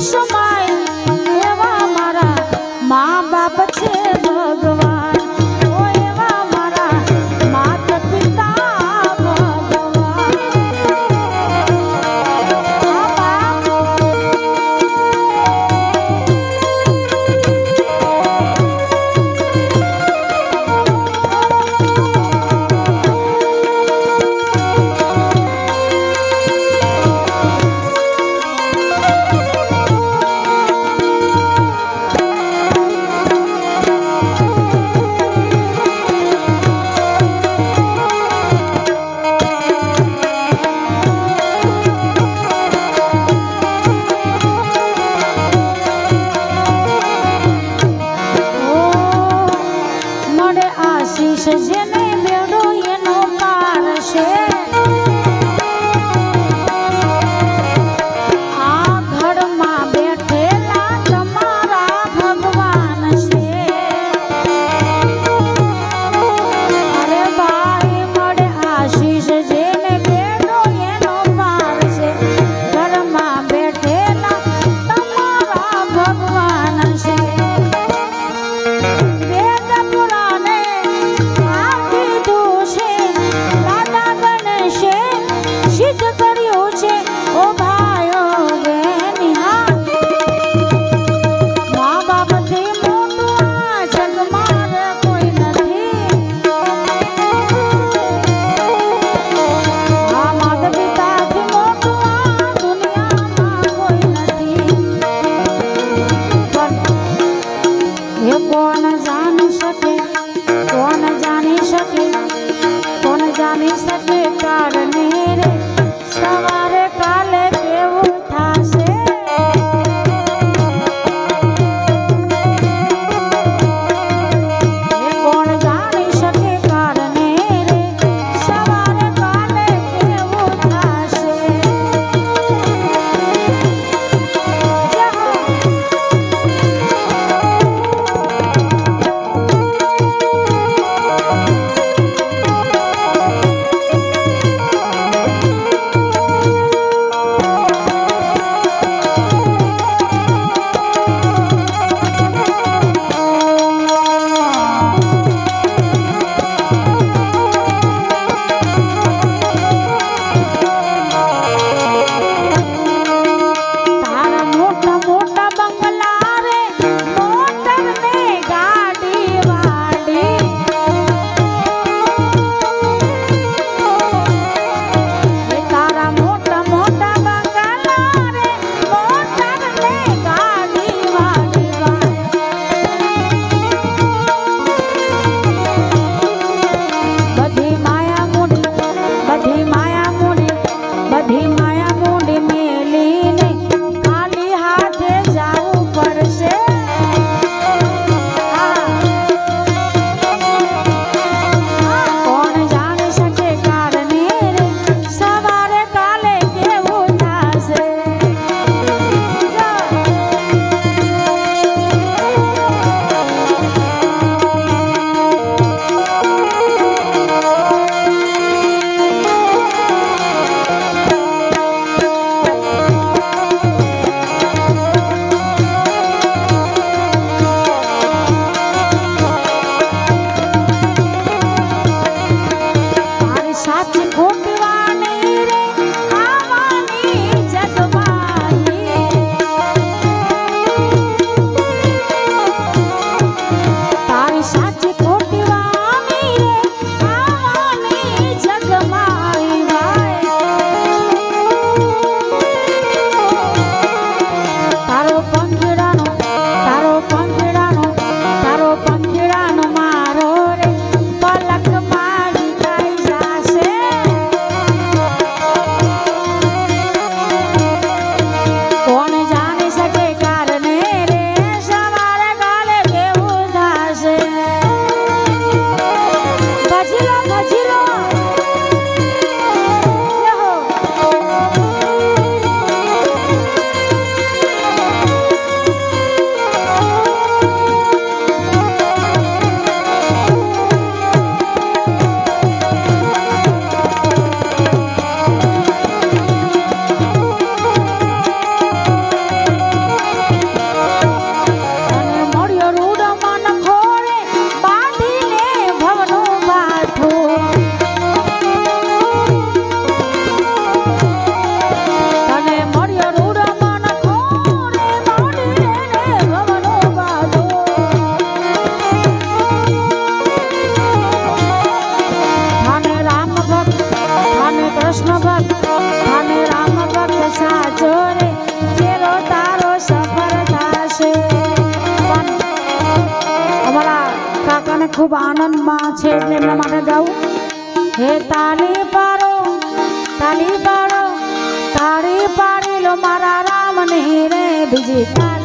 সময় goodbye. ખૂબ આનંદમાં છે એટલે એમના માટે ગાવું હે તાળી પાડો તાળી પાડો, તાળી પાડી લો મારા રામની રે, બીજી તાળી